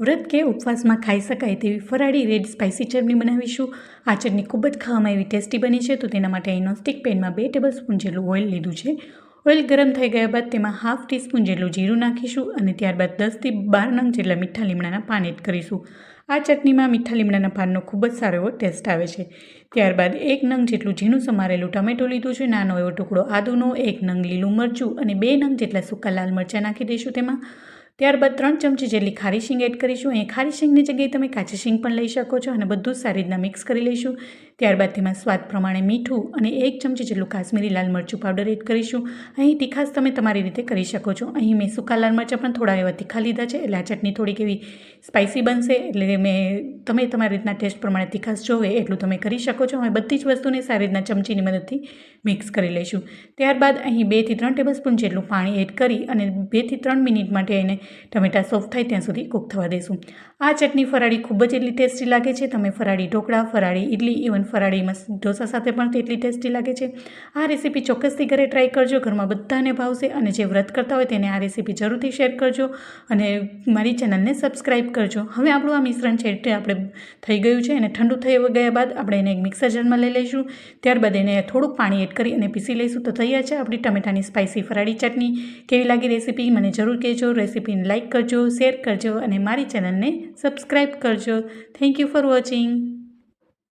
વ્રત કે ઉપવાસમાં ખાઈ શકાય તેવી ફરાળી રેડ સ્પાઇસી ચટણી બનાવીશું. આ ચટણી ખૂબ જ ખાવામાં એવી ટેસ્ટી બની છે, તો તેના માટે અહીં સ્ટિક પેનમાં બે ટેબલ સ્પૂન જેટલું ઓઇલ લીધું છે. ઓઇલ ગરમ થઈ ગયા બાદ તેમાં હાફ ટીસ્પૂન જેટલું જીરું નાખીશું અને ત્યારબાદ દસથી બાર નંગ જેટલા મીઠા લીમડાના પાન એડ કરીશું. આ ચટણીમાં મીઠા લીમડાના પાનનો ખૂબ જ સારો એવો ટેસ્ટ આવે છે. ત્યારબાદ એક નંગ જેટલું ઝીણું સમારેલું ટમેટો લીધું છે. નાનો એવો ટુકડો આદુનો, એક નંગ લીલું મરચું અને બે નંગ જેટલા સૂકા લાલ મરચાં નાખી દઈશું તેમાં. ત્યારબાદ ત્રણ ચમચી જેટલી ખારી શીંગ એડ કરીશું. અહીં ખારી શીંગની જગ્યાએ તમે કાચી શીંગ પણ લઈ શકો છો અને બધું જ સારી રીતના મિક્સ કરી લઈશું. ત્યારબાદ તેમાં સ્વાદ પ્રમાણે મીઠું અને એક ચમચી જેટલું કાશ્મીરી લાલ મરચું પાવડર એડ કરીશું. અહીં તીખાસ તમે તમારી રીતે કરી શકો છો. અહીં મેં સૂકા લાલ મરચાં પણ થોડા એવા તીખા લીધા છે. એટલે આ ચટણી થોડીક એવી સ્પાઇસી બનશે. એટલે મેં તમે તમારી રીતના ટેસ્ટ પ્રમાણે તીખાસ જોવે એટલું તમે કરી શકો છો. હવે બધી જ વસ્તુને સારી રીતના ચમચીની મદદથી મિક્સ કરી લઈશું. ત્યારબાદ અહીં બેથી ત્રણ ટેબલસ્પૂન જેટલું પાણી એડ કરી અને બેથી ત્રણ મિનિટ માટે એને ટમેટા સોફ્ટ થાય ત્યાં સુધી કૂક થવા દઈશું આ ચટણી ફરાળી ખૂબ જ એટલી ટેસ્ટી લાગે છે. તમે ફરાળી ઢોકળા, ફરાળી ઇડલી ઇવન ફરાળી મસ ઢોસા સાથે પણ તેટલી ટેસ્ટી લાગે છે. આ રેસીપી ચોક્કસથી ઘરે ટ્રાય કરજો, ઘરમાં બધાને ભાવશે અને જે વ્રત કરતા હોય તેને આ રેસીપી જરૂરથી શેર કરજો અને મારી ચેનલને સબસ્ક્રાઈબ કરજો. હવે આપણું આ મિશ્રણ છે તે આપણે થઈ ગયું છે અને ઠંડુ થઈ ગયા બાદ આપણે એને એક મિક્સર જારમાં લઈ લઈશું. ત્યારબાદ એને થોડુંક પાણી એડ કરી અને પીસી લઈશું. તો તૈયાર છે આપણી ટમેટાની સ્પાઇસી ફરાળી ચટણી. કેવી લાગી રેસીપી મને જરૂર કહેજો. રેસીપીને લાઇક કરજો શેર કરજો અને મારી ચેનલને સબસ્ક્રાઈબ કરજો. Thank you for watching